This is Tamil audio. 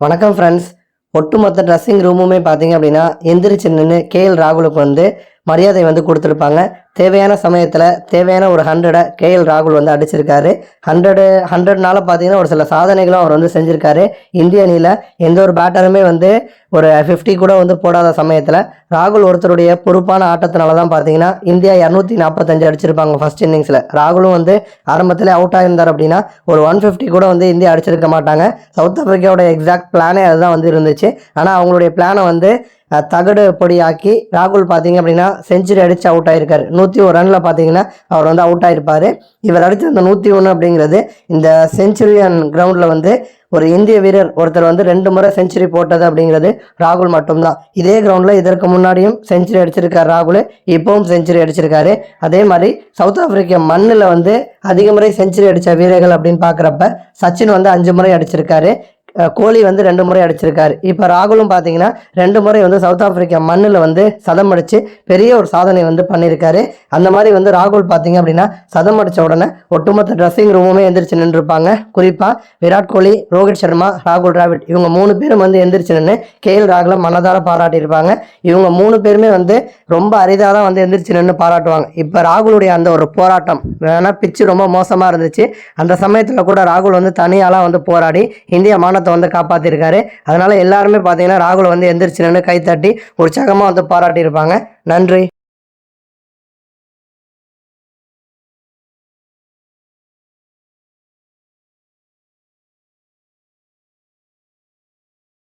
வணக்கம் ஃப்ரெண்ட்ஸ் ஒட்டுமொத்த ட்ரெஸ்ஸிங் ரூமுமே பார்த்தீங்க அப்படின்னா எந்திரிச்சு நின்று கேஎல் ராகுலுக்கு வந்து மரியாதை வந்து கொடுத்துருப்பாங்க. தேவையான சமயத்தில் தேவையான ஒரு ஹண்ட்ரடை கேஎல் ராகுல் வந்து அடிச்சிருக்காரு. ஹண்ட்ரடு ஹண்ட்ரட்னால பார்த்தீங்கன்னா ஒரு சில சாதனைகளும் அவர் வந்து செஞ்சுருக்காரு. இந்திய அணியில் எந்த ஒரு பேட்டருமே வந்து ஒரு ஃபிஃப்டி கூட வந்து போடாத சமயத்தில் ராகுல் ஒருத்தருடைய பொறுப்பான ஆட்டத்தினால தான் பார்த்தீங்கன்னா இந்தியா இரநூத்தி நாற்பத்தஞ்சு அடிச்சிருப்பாங்க ஃபர்ஸ்ட் இன்னிங்ஸில் ராகுலும் வந்து ஆரம்பத்தில் அவுட் ஆகியிருந்தார் அப்படின்னா ஒரு ஒன் ஃபிஃப்டி கூட வந்து இந்தியா அடிச்சிருக்க மாட்டாங்க. சவுத் ஆப்பிரிக்காவோட எக்ஸாக்ட் பிளானே அதுதான் வந்து இருந்துச்சு. ஆனால் அவங்களுடைய பிளானை வந்து தகடு பொடியாக்கி ராகுல் பார்த்தீங்க அப்படின்னா செஞ்சுரி அடித்து அவுட் ஆகிருக்காரு நூற்றி ஒரு ரனில் பார்த்தீங்கன்னா அவர் வந்து அவுட் ஆகிருப்பார் இவர் அடித்த அந்த நூற்றி ஒன்று அப்படிங்கிறது இந்த செஞ்சுரியன் கிரவுண்டில் வந்து ஒரு இந்திய வீரர் ஒருத்தர் வந்து ரெண்டு முறை செஞ்சுரி போட்டது அப்படிங்கிறது ராகுல் மட்டும்தான். இதே கிரவுண்டில் இதற்கு முன்னாடியும் செஞ்சுரி அடிச்சிருக்காரு ராகுல் இப்போவும் செஞ்சுரி அடிச்சிருக்காரு. அதே மாதிரி சவுத் ஆப்பிரிக்க மண்ணில் வந்து அதிக முறை செஞ்சுரி அடித்த வீரர்கள் அப்படின்னு பார்க்குறப்ப சச்சின் வந்து அஞ்சு முறை அடிச்சிருக்காரு. கோலி வந்து ரெண்டு முறை அடிச்சிருக்காரு. இப்போ ராகுலும் பார்த்தீங்கன்னா ரெண்டு முறை வந்து சவுத் ஆப்பிரிக்கா மண்ணில் வந்து சதம் அடித்து பெரிய ஒரு சாதனை வந்து பண்ணியிருக்காரு. அந்த மாதிரி வந்து ராகுல் பார்த்தீங்க அப்படின்னா சதம் அடித்த உடனே ஒட்டுமொத்த ட்ரெஸ்ஸிங் ரூமுமே எந்திரிச்சு நின்றுருப்பாங்க. குறிப்பாக விராட் கோலி ரோஹித் சர்மா ராகுல் டிராவிட் இவங்க மூணு பேரும் வந்து எந்திரிச்சு நின்று கே எல் ராகுல மனதார பாராட்டியிருப்பாங்க. இவங்க மூணு பேருமே வந்து ரொம்ப அரிதாக தான் வந்து எந்திரிச்சு நின்று பாராட்டுவாங்க. இப்போ ராகுலுடைய அந்த ஒரு போராட்டம் வேணால் பிச்சு ரொம்ப மோசமாக இருந்துச்சு. அந்த சமயத்தில் கூட ராகுல் வந்து தனியாலாம் வந்து போராடி இந்திய மானத்தை வந்து காப்பாற்றிருக்காரு அதனால எல்லாருமே பார்த்தீங்கன்னா ராகுல் வந்து எந்திரிச்சு நின்று கைத்தட்டி உற்சாகமாக வந்து பாராட்டியிருப்பாங்க. நன்றி.